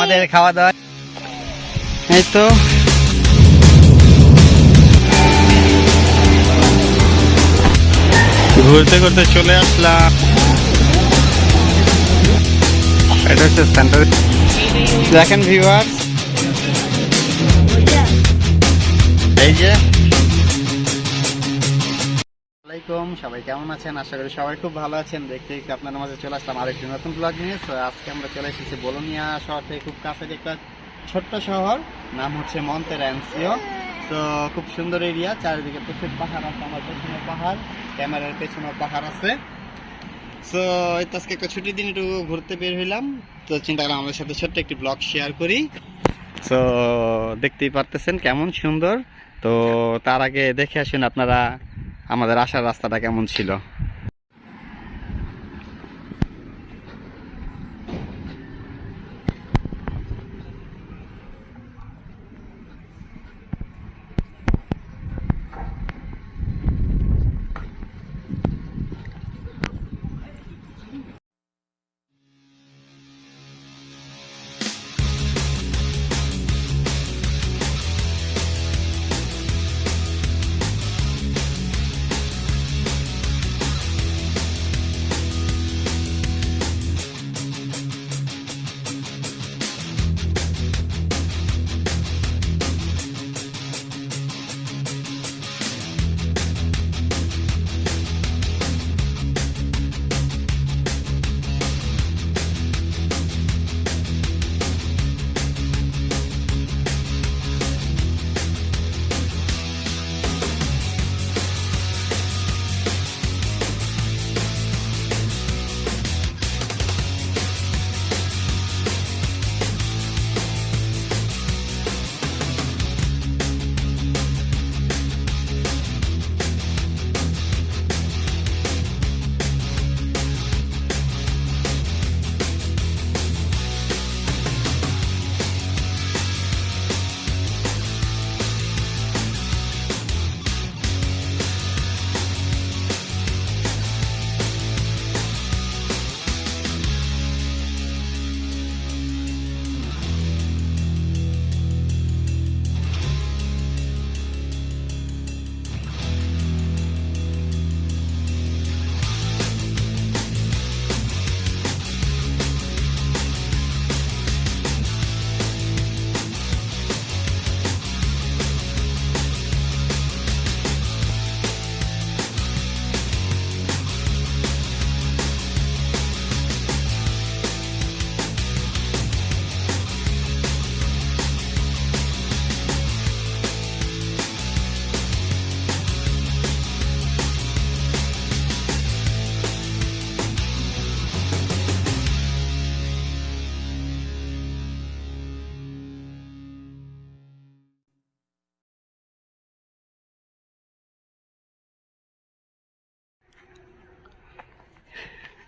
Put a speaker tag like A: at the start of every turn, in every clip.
A: আমাদের খাওয়া দাওয়া এই তো। ঘুরতে ঘুরতে চলে আসলাম। এটা হচ্ছে সেন্টার দেখেন ভিউয়ার্স এই যে। আসসালামাইকুম সবাই কেমন আছেন? আশা করি সবাই খুব ভালো আছেন। দেখতে দেখতে আপনাদের মাঝে চলে আসলাম আরেকটি নতুন ব্লগ নিয়ে। আজকে আমরা চলে এসেছি বলোনিয়া শহর থেকে খুব কাছের একটা ছোট্ট শহর। নাম হচ্ছে মন্তেরানসিও তো খুব সুন্দর এরিয়া চারিদিকে প্রচুর পাহাড় আছে। আমার পেছনে পাহাড়, ক্যামেরার পেছনে পাহাড় আছে। তো এই তো আজকে একটা ছুটির দিন, একটু ঘুরতে বের হইলাম। তো চিন্তা করলাম আমাদের সাথে ছোট্ট একটি ব্লগ শেয়ার করি। তো দেখতেই পারতেছেন কেমন সুন্দর। তো তার আগে দেখে আসেন আপনারা আমাদের আসার রাস্তাটা কেমন ছিল?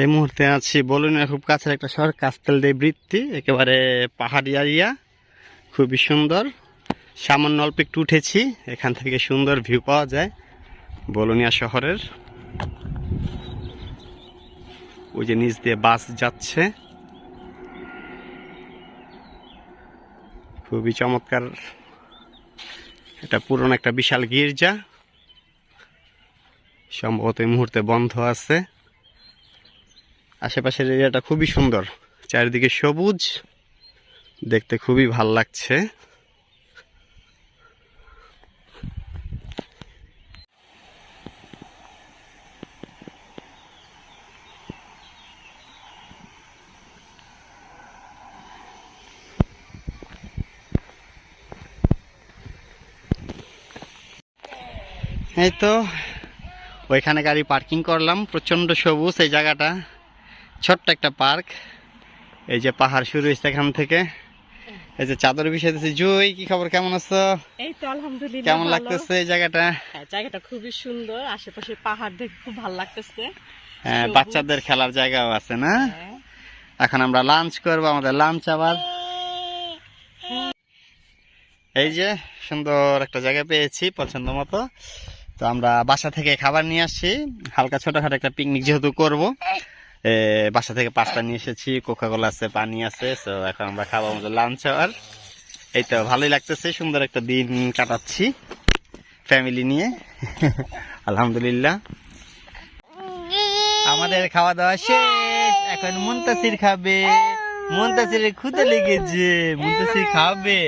A: এই মুহূর্তে আছি বলুন খুব কাছের একটা শহর, কাস্তেল দে বৃত্তি, একেবারে পাহাড়ি এরিয়া। খুবই সুন্দর। সামান্য অল্প একটু উঠেছি, এখান থেকে সুন্দর ভিউ পাওয়া যায় বলুনিয়া শহরের। ওই যে নিচ দিয়ে বাস যাচ্ছে। খুবই চমৎকার। এটা পুরনো একটা বিশাল গির্জা। সম্ভবত এই মুহূর্তে বন্ধ আছে। আশেপাশের এরিয়াটা খুবই সুন্দর। চারিদিকে সবুজ। দেখতে খুবই ভালো লাগছে। এই তো, ওইখানে গাড়ি পার্কিং করলাম। প্রচণ্ড সবুজ এই জায়গাটা। ছোট্ট একটা পার্ক। এই যে পাহাড় শুরু হয়েছে এখান থেকে। এই যে চাদর বিষয়তেছে জুই কি খবর? কেমন আছো?
B: এই তো আলহামদুলিল্লাহ
A: কেমন লাগতেছে এই জায়গাটা?
B: হ্যাঁ, জায়গাটা খুবই সুন্দর। আশেপাশে পাহাড় দেখে খুব ভালো লাগতেছে।
A: হ্যাঁ, বাচ্চাদের খেলার জায়গাও আছে না। এখন আমরা লাঞ্চ করব আমাদের লাঞ্চ আবার। এই যে সুন্দর একটা জায়গা পেয়েছি পছন্দ মতো। তো আমরা বাসা থেকে খাবার নিয়ে আসছি। হালকা ছোটখাটো একটা পিকনিক যেহেতু করব। বাসা থেকে পাস্তা নিয়ে এসেছি কোকা কোলা আছে, পানি আছে তো এখন আমরা খাব আমাদের লাঞ্চ আওয়ার এই তো ভালোই লাগতেছে, সুন্দর একটা দিন কাটাচ্ছি ফ্যামিলি নিয়ে। আলহামদুলিল্লাহ। আমাদের খাওয়া দাওয়া শেষ, এখন মুন্তাসির খাবে, মুন্তাসিরের ক্ষুদে লেগেছে, মুন্তাসির খাবে।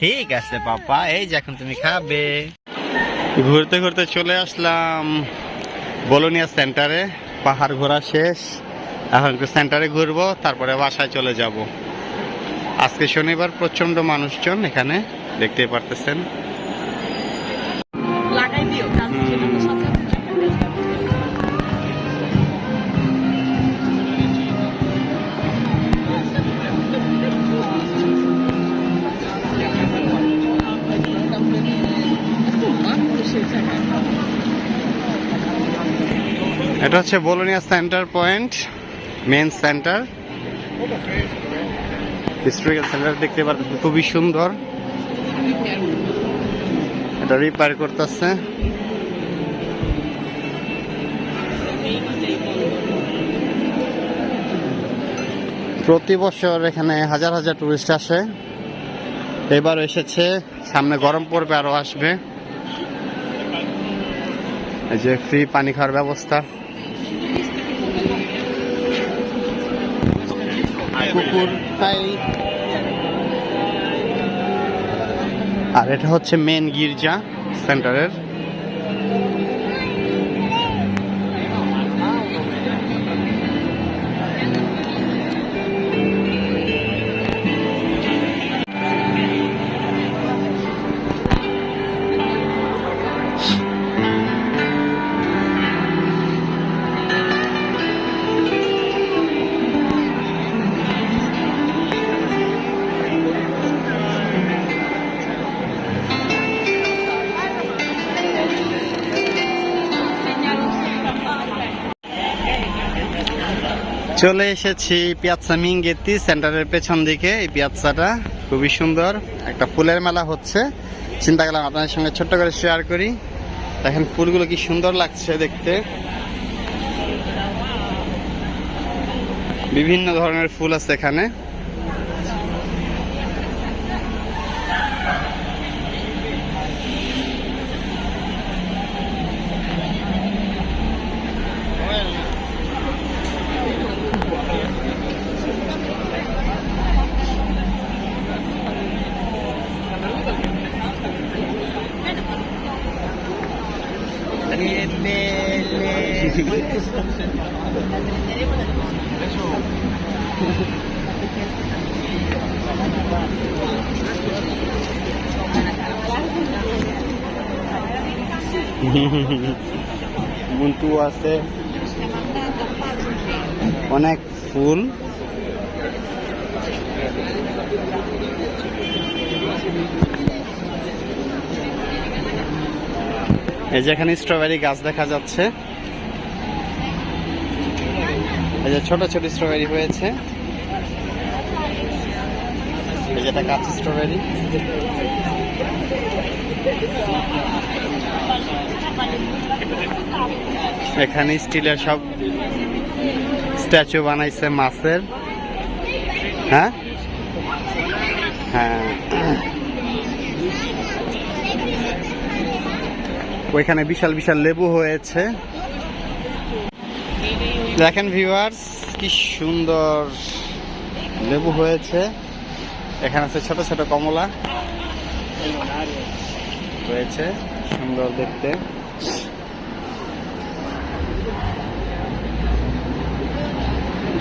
A: ঠিক আছে পাপা, এই যে এখন তুমি খাবে। ঘুরতে ঘুরতে চলে আসলাম বলোনিয়া সেন্টারে পাহাড় ঘোরা শেষ। এখন একটু সেন্টারে ঘুরবো তারপরে বাসায় চলে যাব। আজকে শনিবার প্রচণ্ড মানুষজন এখানে দেখতেই পারতেছেন। এটা হচ্ছে Bologna centre point main centre. Historical centre দেখতে পাচ্ছেন খুবই সুন্দর। এটা রিপেয়ার করতেছে। প্রতি বছর এখানে হাজার হাজার টুরিস্ট আসে। এবার এসেছে, সামনে গরম পড়বে, আরও আসবে। এই যে ফ্রি পানি খাওয়ার ব্যবস্থা। আর এটা হচ্ছে মেন গির্জা সেন্টারের চলে এসেছি পিয়াচা মিঙ্গেতি সেন্টারের পেছন দিকে। এই পিয়াচাটা খুবই সুন্দর। একটা ফুলের মেলা হচ্ছে। চিন্তা করলাম আপনাদের সঙ্গে ছোট্ট করে শেয়ার করি। দেখেন ফুলগুলো কি সুন্দর লাগছে দেখতে। বিভিন্ন ধরনের ফুল আছে এখানে। মুন্টু আছে। অনেক ফুল। এই যে এখানে স্ট্রবেরি গাছ দেখা যাচ্ছে। এই যে ছোট ছোট স্ট্রবেরি হয়েছে। এই কাঁচা স্ট্রবেরি এখানে স্টিলের সব স্ট্যাচু বানাইছে মাছের। হ্যাঁ? হ্যাঁ। ওইখানে বিশাল বিশাল লেবু হয়েছে। দেখেন ভিউয়ার্স কি সুন্দর লেবু হয়েছে। এখানে আছে ছোট ছোট কমলা রয়েছে সুন্দর দেখতে।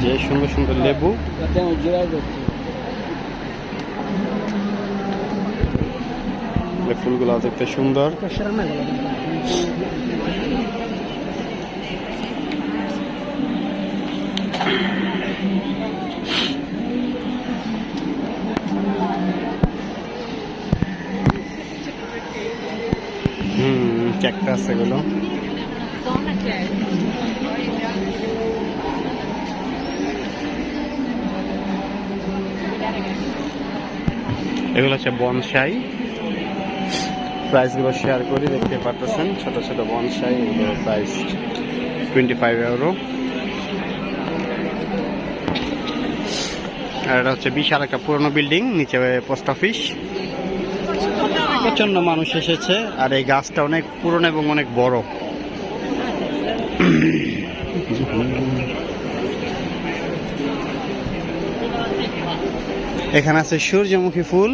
A: যে সুন্দর সুন্দর লেবু। ফুলগুলো দেখতে সুন্দর। হুম ক্যাকটাস এগুলো। এগুলো হচ্ছে বনসাই। প্রাইসগুলো শেয়ার করি, দেখতে পারতেছেন, ছোট ছোট বনসাই, এগুলোর প্রাইস টোয়েন্টি ফাইভ ইউরো আর এটা হচ্ছে বিশাল একটা পুরনো বিল্ডিং, নিচে পোস্ট অফিস। প্রচণ্ড মানুষ এসেছে, আর এই গাছটা অনেক পুরনো এবং অনেক বড়। এখানে আছে সূর্যমুখী ফুল।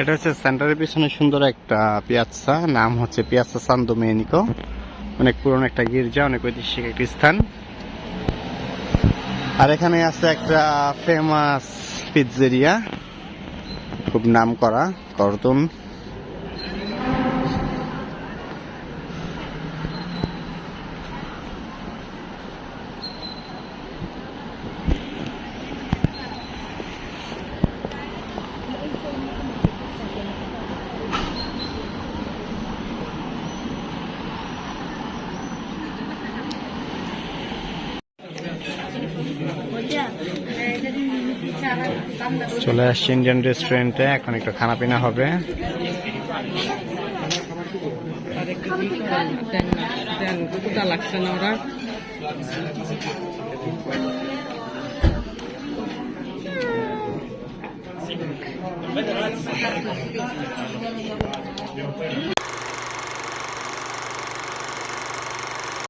A: এটা হচ্ছে সেন্টারের পিছনে সুন্দর একটা পিয়াচ্ছা, নাম হচ্ছে পিয়াচ্ছা সান ডোমেনিকো। অনেক পুরনো একটা গির্জা, অনেক ঐতিহাসিক একটি স্থান। আর এখানে আছে একটা ফেমাস পিৎজেরিয়া খুব নাম করা করতন চলে আসছি ইন্ডিয়ান রেস্টুরেন্টে এখন একটু খানা পিনা হবে।
B: লাগছে না ওরা